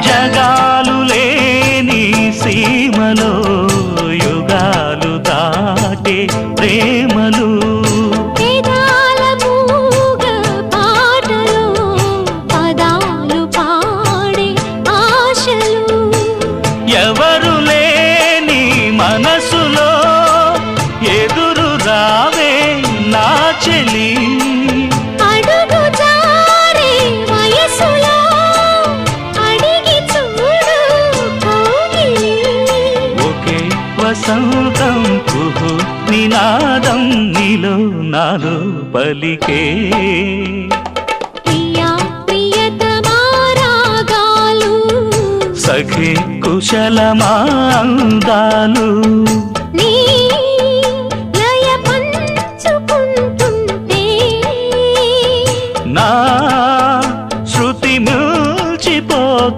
జగాలు లేని సీమలో యుగాలు దాటే ప్రేమలు. ఎవరు వసంతం పుహు నినాదం నీలో నాలో పలికే. సఖి కుశల మాందాలు నా శృతి మూచిపోతు